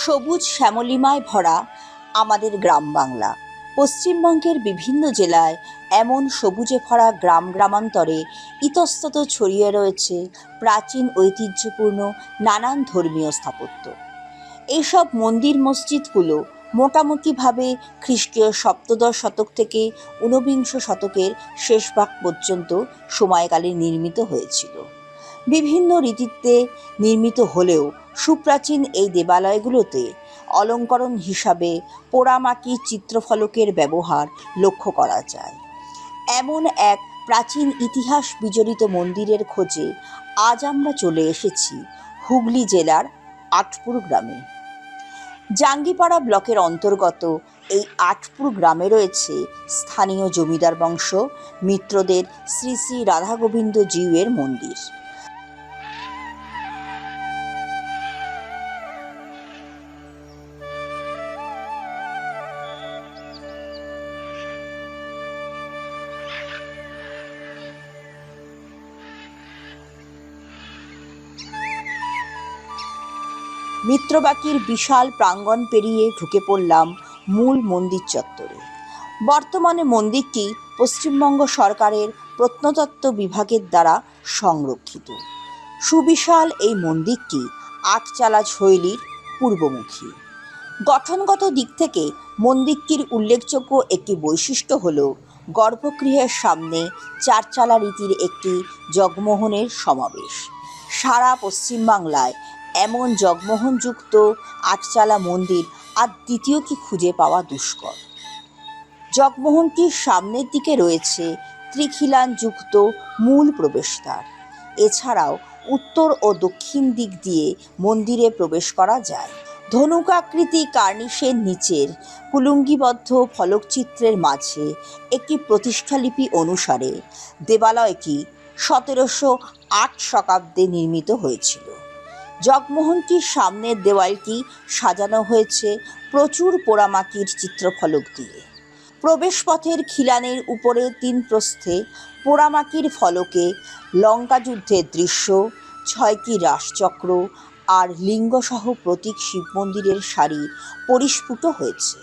সবুজ শ্যামলিমায় ভরা আমাদের গ্রাম বাংলা। পশ্চিমবঙ্গের বিভিন্ন জেলায় এমন সবুজে ভরা গ্রাম গ্রামান্তরে ইতস্তত ছড়িয়ে রয়েছে প্রাচীন ঐতিহ্যপূর্ণ নানান ধর্মীয় স্থাপত্য। এইসব মন্দির মসজিদগুলো মোটামুটিভাবে খ্রিস্টীয় সপ্তদশ শতক থেকে ঊনবিংশ শতকের শেষ ভাগ পর্যন্ত সময়কালে নির্মিত হয়েছিল। বিভিন্ন রীতিতে নির্মিত হলেও সুপ্রাচীন এই দেবালয়গুলোতে অলঙ্করণ হিসাবে পোড়ামাটির চিত্রফলকের ব্যবহার লক্ষ্য করা যায়। এমন এক প্রাচীন ইতিহাস বিজড়িত মন্দিরের খোঁজে আজ আমরা চলে এসেছি হুগলি জেলার আটপুর গ্রামে। জাঙ্গিপাড়া ব্লকের অন্তর্গত এই আটপুর গ্রামে রয়েছে স্থানীয় জমিদার বংশ মিত্রদের শ্রী শ্রী রাধা গোবিন্দ জিউয়ের মন্দির। মিত্রবাকির বিশাল প্রাঙ্গণ পেরিয়ে ঢুকে পড়লাম মূল মন্দির চত্বরে। বর্তমানে মন্দিরটি পশ্চিমবঙ্গ সরকারের প্রত্নতত্ত্ব বিভাগের দ্বারা সংরক্ষিত। সুবিশাল এই মন্দিরটি আটচালা শৈলীর পূর্বমুখী। গঠনগত দিক থেকে মন্দিরটির উল্লেখযোগ্য একটি বৈশিষ্ট্য হল, গর্ভগৃহের সামনে চারচালা রীতির একটি জগমোহনের সমাবেশ। সারা পশ্চিমবাংলায় এমন জগমোহনযুক্ত আটচালা মন্দির আর দ্বিতীয় কি খুঁজে পাওয়া দুষ্কর? জগমোহনটির সামনের দিকে রয়েছে ত্রিখিলানযুক্ত মূল প্রবেশদ্বার। এছাড়াও উত্তর ও দক্ষিণ দিক দিয়ে মন্দিরে প্রবেশ করা যায়। ধনুকাকৃতি কার্নিশের নিচের কুলুঙ্গিবদ্ধ ফলকচিত্রের মাঝে একটি প্রতিষ্ঠালিপি অনুসারে দেবালয়টি সতেরোশো আট শতাব্দে নির্মিত হয়েছিল। জগমোহনটির সামনের দেওয়ালটি সাজানো হয়েছে প্রচুর পোড়ামাটির চিত্রফলক দিয়ে। প্রবেশপথের খিলানের উপরে তিন প্রস্থে পোড়ামাটির ফলকে লঙ্কা যুদ্ধের দৃশ্য, ছয়টি রাসচক্র আর লিঙ্গসহ প্রতীক শিব মন্দিরের সারি পরিস্ফুট হয়েছে।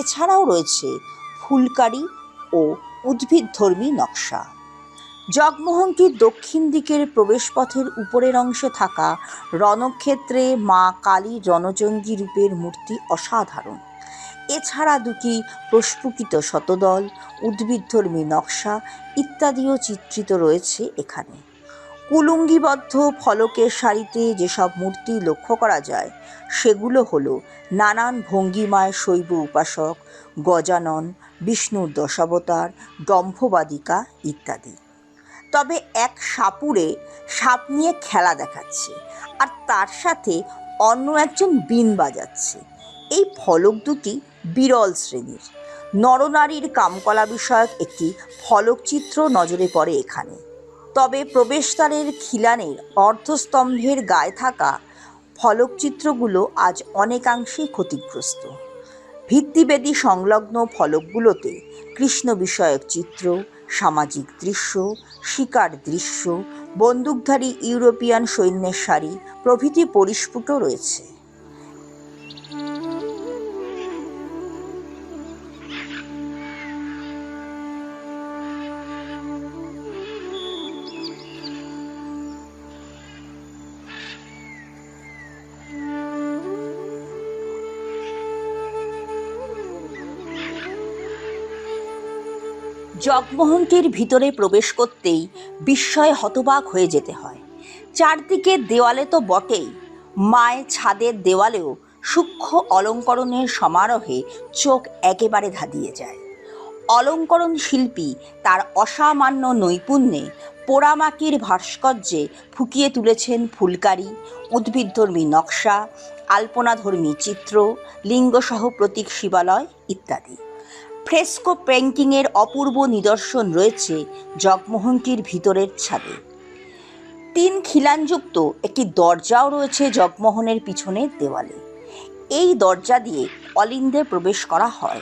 এছাড়াও রয়েছে ফুলকারি ও উদ্ভিদধর্মী নকশা। জগমোহনটির দক্ষিণ দিকের প্রবেশপথের উপরের অংশে থাকা রণক্ষেত্রে মা কালী রণচণ্ডী রূপের মূর্তি অসাধারণ। এছাড়া দুটি প্রস্ফুটিত শতদল উদ্ভিদধর্মী নকশা ইত্যাদিও চিত্রিত রয়েছে এখানে। কুলুঙ্গিবদ্ধ ফলকের সারিতে যেসব মূর্তি লক্ষ্য করা যায়, সেগুলো হলো নানান ভঙ্গিমায় শৈব উপাসক, গজানন, বিষ্ণুর দশাবতার, দম্ভবাদিকা ইত্যাদি। তবে এক সাপুরে সাপ নিয়ে খেলা দেখাচ্ছে আর তার সাথে অন্য একজন বিন বাজাচ্ছে। এই ফলক দুটি বিরল শ্রেণির। নরনারীর কামকলা বিষয়ক একটি ফলকচিত্র নজরে পড়ে এখানে। তবে প্রবেশদ্বারের খিলানের অর্ধস্তম্ভের গায়ে থাকা ফলকচিত্রগুলো আজ অনেকাংশেই ক্ষতিগ্রস্ত। ভিত্তিবেদী সংলগ্ন ফলকগুলোতে কৃষ্ণ বিষয়ক চিত্র সামাজিক দৃশ্য শিকার দৃশ্য বন্দুকধারী ইউরোপিয়ান সৈন্যের সারি প্রভৃতি পরিস্ফুট রয়েছে। জগমোহনটির ভিতরে প্রবেশ করতেই বিস্ময়ে হতবাক হয়ে যেতে হয়। চারদিকে দেওয়ালে তো বটেই। মায়ের ছাদের দেওয়ালেও সূক্ষ্ম অলঙ্করণের সমারোহে চোখ একেবারে ধাঁধিয়ে যায়। অলঙ্করণ শিল্পী তার অসামান্য নৈপুণ্যে পোড়ামাটির ভাস্কর্যে ফুটিয়ে তুলেছেন ফুলকারি, উদ্ভিদধর্মী নকশা, আলপনাধর্মী চিত্র, লিঙ্গসহ প্রতীক শিবালয় ইত্যাদি। ফ্রেস্কো পেন্টিংয়ের অপূর্ব নিদর্শন রয়েছে জগমোহনটির ভিতরের ছাদে। তিন খিলানযুক্ত একটি দরজাও রয়েছে জগমোহনের পিছনের দেওয়ালে। এই দরজা দিয়ে অলিন্দে প্রবেশ করা হয়।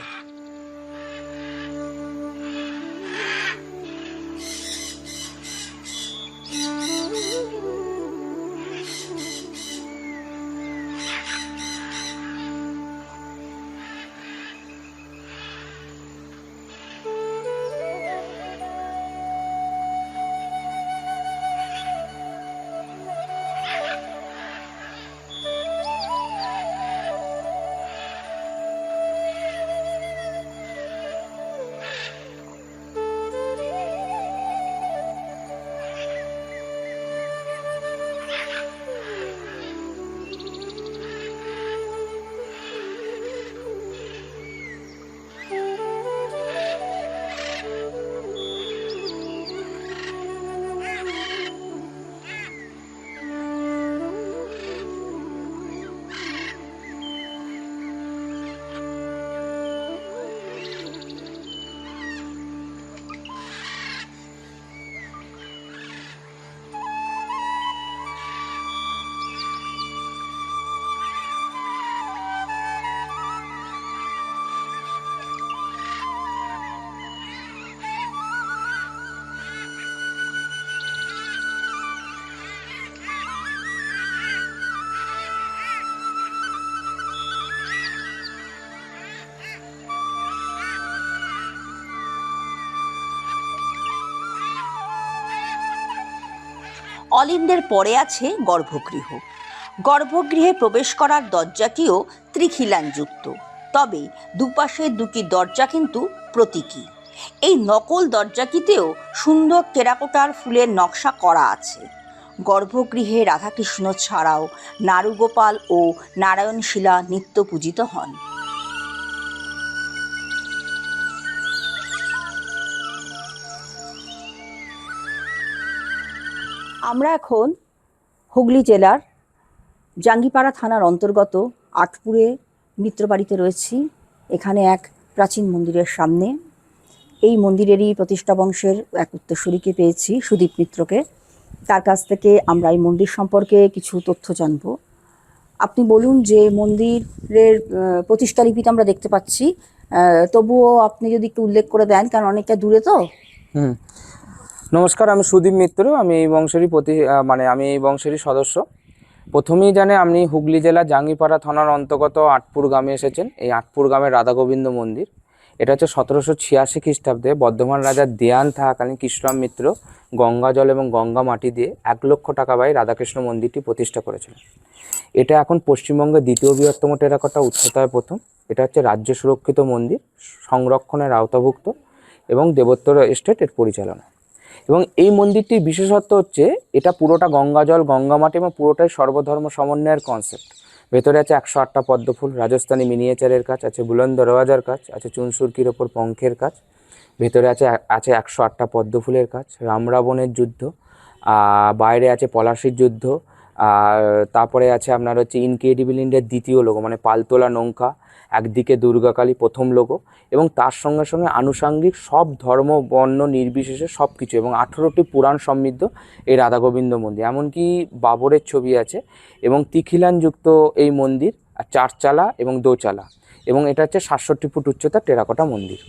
অলিন্দের পরে আছে গর্ভগৃহ। গর্ভগৃহে প্রবেশ করার দরজাটিও ত্রিখিলানযুক্ত। তবে দুপাশে দুটি দরজা কিন্তু প্রতীকী। এই নকল দরজাটিতেও সুন্দর টেরাকোটার ফুলের নকশা করা আছে। গর্ভগৃহে রাধাকৃষ্ণ ছাড়াও নারুগোপাল ও নারায়ণশিলা নিত্য পূজিত হন। আমরা এখন হুগলি জেলার জাঙ্গিপাড়া থানার অন্তর্গত আটপুরে মিত্রবাড়িতে রয়েছি। এখানে এক প্রাচীন মন্দিরের সামনে। এই মন্দিরেরই প্রতিষ্ঠা বংশের এক উত্তরসূরিকে পেয়েছি, সুদীপ মিত্রকে। তার কাছ থেকে আমরা এই মন্দির সম্পর্কে কিছু তথ্য জানব। আপনি বলুন যে মন্দিরের প্রতিষ্ঠা লিপিটা আমরা দেখতে পাচ্ছি। তবুও আপনি যদি একটু উল্লেখ করে দেন, কারণ অনেকটা দূরে তো। হুম। নমস্কার, আমি সুদীপ মিত্র, আমি এই বংশেরই প্রতি মানে আমি এই বংশেরই সদস্য। প্রথমেই জানে আপনি হুগলি জেলা জাঙ্গিপাড়া থানার অন্তর্গত আটপুর গ্রামে এসেছেন, এই আটপুর গ্রামের রাধাগোবিন্দ মন্দির। এটা হচ্ছে সতেরোশো ছিয়াশি খ্রিস্টাব্দে বর্ধমান রাজার দেয়ান থাকাকালীন কৃষ্ণরাম মিত্র গঙ্গা জল এবং গঙ্গা মাটি দিয়ে এক লক্ষ টাকা ব্যয় রাধাকৃষ্ণ মন্দিরটি প্রতিষ্ঠা করেছিলেন। এটা এখন পশ্চিমবঙ্গের দ্বিতীয় বৃহত্তম টেরাকোটা উচ্চতায় প্রথম। এটা হচ্ছে রাজ্য সুরক্ষিত মন্দির, সংরক্ষণের আওতাভুক্ত এবং দেবোত্তর এস্টেট এর পরিচালনা। এবং এই মন্দিরটির বিশেষত্ব হচ্ছে এটা পুরোটা গঙ্গা জল গঙ্গা মাটি এবং পুরোটাই সর্বধর্ম সমন্বয়ের কনসেপ্ট ভেতরে আছে একশো আটটা পদ্মফুল, রাজস্থানী মিনিয়েচারের কাজ, আছে বুলন্দ দরওয়াজার কাজ, আছে চুনসুরকির ওপর পঙ্খের কাজ, ভেতরে আছে আছে একশো আটটা পদ্মফুলের কাজ রাম রাবণের যুদ্ধ বাইরে আছে পলাশির যুদ্ধ আর তারপরে আছে আপনার হচ্ছে ইনক্রেডিবল ইন্ডিয়ার দ্বিতীয় লোগো মানে পালতোলা নৌকা, একদিকে দুর্গাকালী প্রথম লোগো এবং তার সঙ্গে সঙ্গে আনুষাঙ্গিক সব ধর্ম, বর্ণ, নির্বিশেষে সব কিছু এবং আঠেরোটি পুরাণ সমৃদ্ধ এই রাধা গোবিন্দ মন্দির। এমনকি বাবরের ছবি আছে এবং তিখিলানযুক্ত এই মন্দির, আর চারচালা এবং দোচালা এবং এটা হচ্ছে সাতষট্টি ফুট উচ্চতা টেরাকোটা মন্দির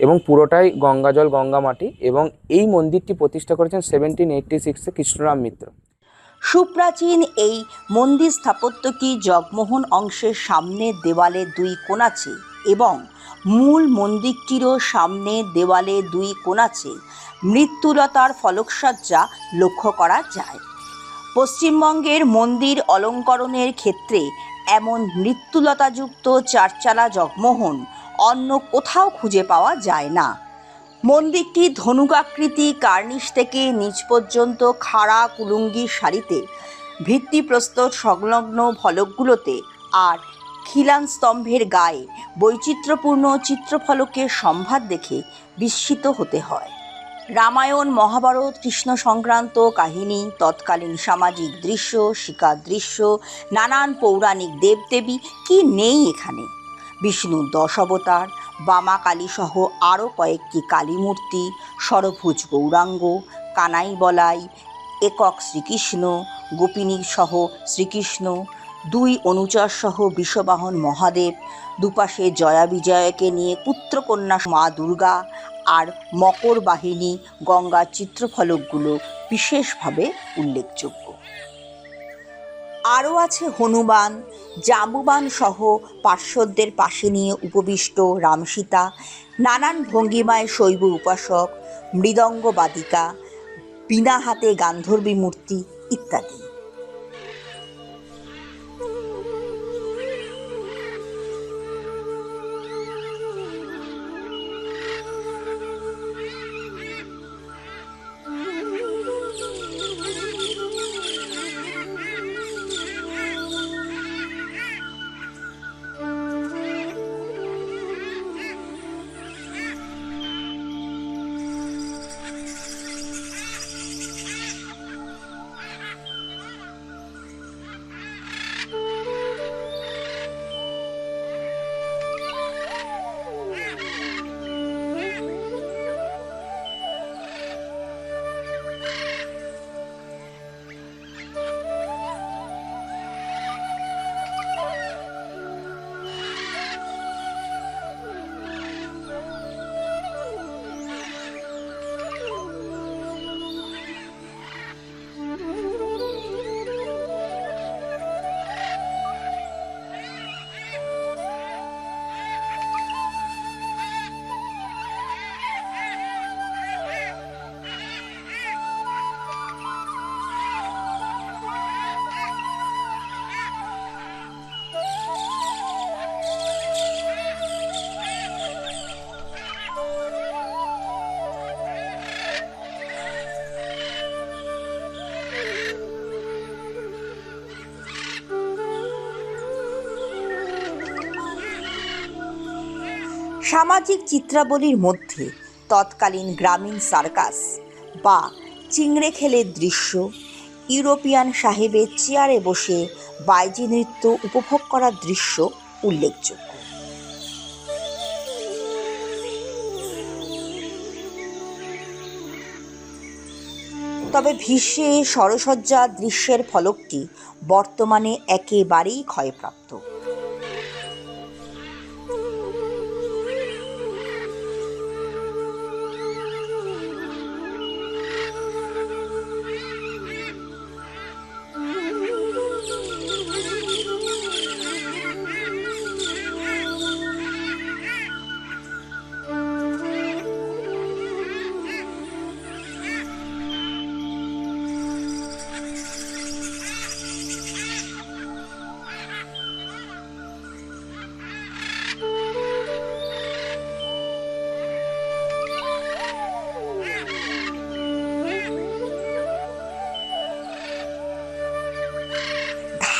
এবং পুরোটাই গঙ্গা জল গঙ্গা মাটি এবং এই মন্দিরটি প্রতিষ্ঠা করেছেন সেভেন্টিন এইটটি সিক্সে কৃষ্ণরাম মিত্র। সুপ্রাচীন এই মন্দির স্থাপত্যটি জগমোহন অংশের সামনে দেওয়ালে দুই কোণাছে এবং মূল মন্দিরটিরও সামনে দেওয়ালে দুই কোণাছে মৃত্যুলতার ফলকসজ্জা লক্ষ্য করা যায়। পশ্চিমবঙ্গের মন্দির অলঙ্করণের ক্ষেত্রে এমন মৃত্যুলতাযুক্ত চারচালা জগমোহন অন্য কোথাও খুঁজে পাওয়া যায় না। মন্দিরটি ধনুকাকৃতি কার্নিশ থেকে নিচ পর্যন্ত খাড়া কুলুঙ্গির সারিতে ভিত্তিপ্রস্তর সংলগ্ন ফলকগুলোতে আর খিলান স্তম্ভের গায়ে বৈচিত্র্যপূর্ণ চিত্রফলকের সম্ভার দেখে বিস্মিত হতে হয়। রামায়ণ, মহাভারত, কৃষ্ণ সংক্রান্ত কাহিনী, তৎকালীন সামাজিক দৃশ্য, শিকার দৃশ্য, নানান পৌরাণিক দেবদেবী, কি নেই এখানে? বিষ্ণুর দশ অবতার বামা কালী সহ আরও কয়েকটি কালীমূর্তি সরভুজ গৌরাঙ্গ কানাই বলাই একক শ্রীকৃষ্ণ গোপিনী সহ শ্রীকৃষ্ণ, দুই অনুচর সহ বিশ্ববাহন মহাদেব, দুপাশে জয়া বিজয়কে নিয়ে পুত্রকন্যা মা দুর্গা আর মকর বাহিনী গঙ্গার চিত্রফলকগুলো বিশেষভাবে উল্লেখযোগ্য। আরও আছে হনুমান, জাম্বুবান সহ পার্শ্বদের পাশে নিয়ে উপবিষ্ট রামসীতা, নানান ভঙ্গিমায় শৈব উপাসক মৃদঙ্গ বাদিকা বিনা হাতে গান্ধর্বী মূর্তি ইত্যাদি। সামাজিক চিত্রাবলীর মধ্যে তৎকালীন গ্রামীণ সার্কাস বা চিংড়ে খেলের দৃশ্য, ইউরোপিয়ান সাহেবের চেয়ারে বসে বাইজি নৃত্য উপভোগ করার দৃশ্য উল্লেখযোগ্য। তবে ভীষ্মে সরসজ্জা দৃশ্যের ফলকটি বর্তমানে একেবারেই ক্ষয়প্রাপ্ত।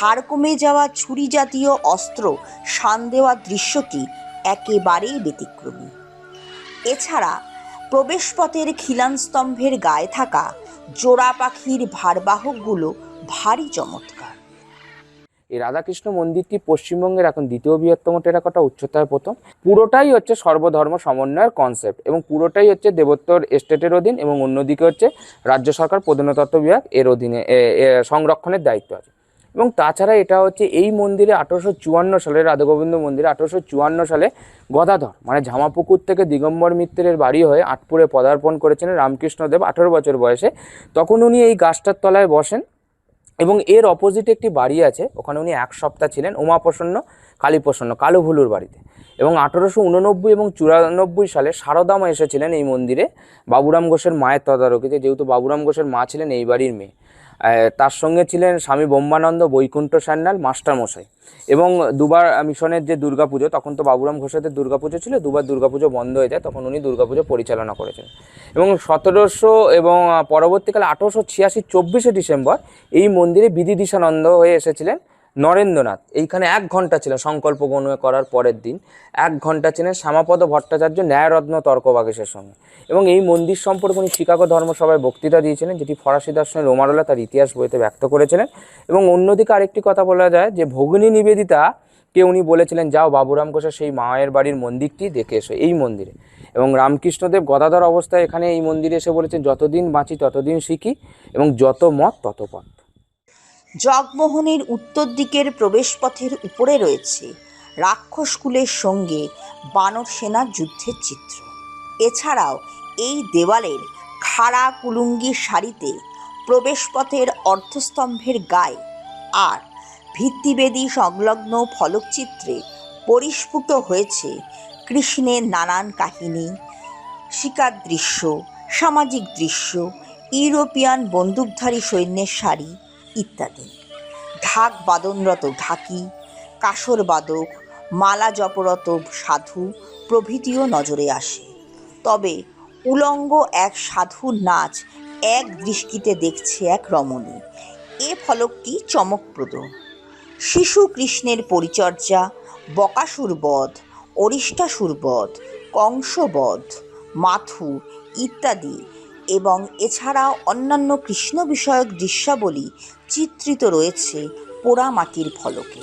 ধার কমে যাওয়া ছুরি জাতীয় অস্ত্র শান দেওয়া দৃশ্যটি একেবারেই ব্যতিক্রমী। এছাড়া প্রবেশপথের খিলান স্তম্ভের গায়ে থাকা জোড়া পাখির ভারবাহকগুলো ভারী চমৎকার। এই রাধাকৃষ্ণ মন্দিরটি পশ্চিমবঙ্গের এখন দ্বিতীয় বৃহত্তম টেরাকোটা উচ্চতায় প্রথম। পুরোটাই হচ্ছে সর্বধর্ম সমন্বয়ের কনসেপ্ট এবং পুরোটাই হচ্ছে দেবোত্তর এস্টেটের অধীন এবং অন্যদিকে হচ্ছে রাজ্য সরকার প্রধানতত্ত্ব বিভাগ এর অধীনে সংরক্ষণের দায়িত্ব আছে। এবং তাছাড়া এটা হচ্ছে এই মন্দিরে আঠারোশো চুয়ান্ন সালে, রাধাগোবিন্দ মন্দিরে আঠারোশো চুয়ান্ন সালে গদাধর মানে ঝামাপুকুর থেকে দিগম্বর মিত্রের বাড়ি হয়ে আটপুরে পদার্পণ করেছিলেন রামকৃষ্ণদেব আঠারো বছর বয়সে। তখন উনি এই গাছটার তলায় বসেন এবং এর অপোজিটে একটি বাড়ি আছে, ওখানে উনি এক সপ্তাহ ছিলেন, উমাপ্রসন্ন, কালীপ্রসন্ন কালো ভুলুর বাড়িতে। এবং আঠারোশো উননব্বই এবং চুরানব্বই সালে শারদামা এসেছিলেন এই মন্দিরে, বাবুরাম ঘোষের মায়ের তদারকিতে, যেহেতু বাবুরাম ঘোষের মা ছিলেন এই বাড়ির মেয়ে। তার সঙ্গে ছিলেন স্বামী ব্রহ্মানন্দ বৈকুণ্ঠ সান্যাল মাস্টারমশাই। এবং দুবার মিশনের যে দুর্গাপুজো, তখন তো বাবুরাম ঘোষেদের দুর্গাপুজো ছিল, দুবার দুর্গাপুজো বন্ধ হয়ে যায়, তখন উনি দুর্গাপুজো পরিচালনা করেছেন। এবং সতেরোশো এবং পরবর্তীকালে আঠেরোশো ছিয়াশি চব্বিশে ডিসেম্বর এই মন্দিরে বিধি দিশানন্দ হয়ে এসেছিলেন। নরেন্দ্রনাথ। এইখানে এক ঘণ্টা ছিলেন সংকল্প গণনা করার পরের দিন। এক ঘণ্টা ছিলেন শ্যামাপদ ভট্টাচার্য ন্যায়রত্ন তর্কবাগেশের সঙ্গে। এবং এই মন্দির সম্পর্কে উনি শিকাগো ধর্মসভায় বক্তৃতা দিয়েছিলেন, যেটি ফরাসি দর্শনের রোমারোলা তার ইতিহাস বইতে ব্যক্ত করেছিলেন। এবং অন্যদিকে আরেকটি কথা বলা যায় যে, ভগ্নী নিবেদিতা কে উনি বলেছিলেন, যাও বাবুরাম ঘোষের সেই মায়ের বাড়ির মন্দিরটি দেখে এসো এই মন্দিরে। এবং রামকৃষ্ণদেব গদাধর অবস্থায় এখানে এই মন্দিরে এসে বলেছেন, যতদিন বাঁচি ততদিন শিখি এবং যত মত তত পথ জগমোহনের উত্তর দিকের প্রবেশপথের উপরে রয়েছে রাক্ষসকুলের সঙ্গে বানর সেনার যুদ্ধের চিত্র। এছাড়াও এই দেওয়ালের খাড়া কুলুঙ্গি শাড়িতে প্রবেশপথের অর্ধস্তম্ভের গায়ে আর ভিত্তিবেদী সংলগ্ন ফলকচিত্রে পরিস্ফুট হয়েছে কৃষ্ণের নানান কাহিনী, শিকার দৃশ্য, সামাজিক দৃশ্য, ইউরোপিয়ান বন্দুকধারী সৈন্যের সারি ইত্যাদি। ঢাক বাদনরত ঢাকি, কাসর বাদক, মালা জপরত সাধু প্রভৃতিও নজরে আসে। তবে উলঙ্গ এক সাধুর নাচ এক দৃষ্টিতে দেখছে এক রমণী। এ ফলকটি চমকপ্রদ। শিশু কৃষ্ণের পরিচর্যা, বকাসুর বধ অরিষ্টাসুর বধ, কংসবধ, মাথু ইত্যাদি এবং এছাড়াও অন্যান্য কৃষ্ণ বিষয়ক দৃশ্যাবলী চিত্রিত রয়েছে পোড়ামাটির ফলকে।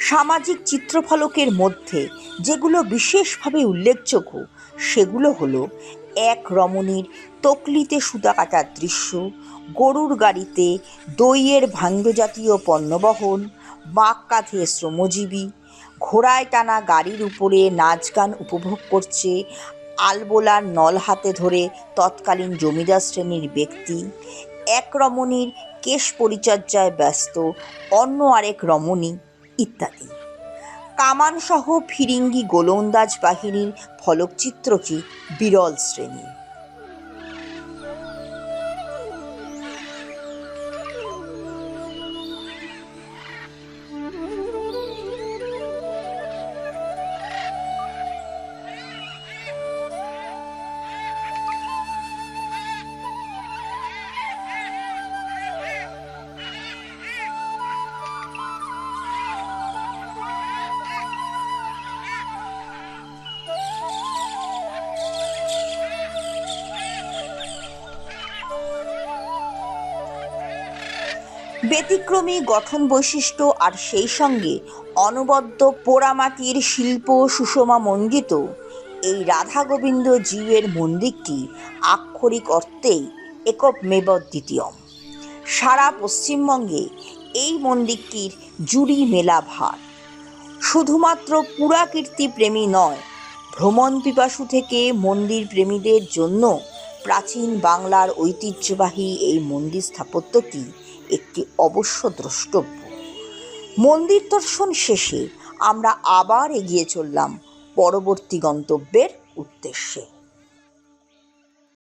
সামাজিক চিত্রফলকের মধ্যে যেগুলো বিশেষভাবে উল্লেখযোগ্য, সেগুলো হলো এক রমণীর তকলিতে সুতা কাটার দৃশ্য, গরুর গাড়িতে দইয়ের ভাঙ্গ জাতীয় পণ্যবহন, বাঁক কাঁধে শ্রমজীবী, ঘোড়ায় টানা গাড়ির উপরে নাচ গান উপভোগ করছে আলবোলার নল হাতে ধরে তৎকালীন জমিদার শ্রেণির ব্যক্তি, এক রমণীর কেশ পরিচর্যায় ব্যস্ত, অন্য আরেক রমণী ইত্যাদি। কামানসহ ফিরিঙ্গি গোলন্দাজ বাহিনীর ফলকচিত্র কি বিরল শ্রেণি? ব্যতিক্রমী গঠন বৈশিষ্ট্য আর সেই সঙ্গে অনবদ্য পোড়ামাটির শিল্প সুষমা মণ্ডিত। এই রাধা গোবিন্দ জীবের মন্দিরটি আক্ষরিক অর্থেই একক মেব দ্বিতীয়ম সারা পশ্চিমবঙ্গে এই মন্দিরটির জুড়ি মেলা ভার। শুধুমাত্র পুরাকীর্তি প্রেমী নয়, ভ্রমণ পিপাসু থেকে মন্দির প্রেমীদের জন্য প্রাচীন বাংলার ঐতিহ্যবাহী এই মন্দির স্থাপত্যটি একটি অবশ্য দ্রষ্টব্য। মন্দির দর্শন শেষে আমরা আবার এগিয়ে চললাম পরবর্তী গন্তব্যের উদ্দেশ্যে।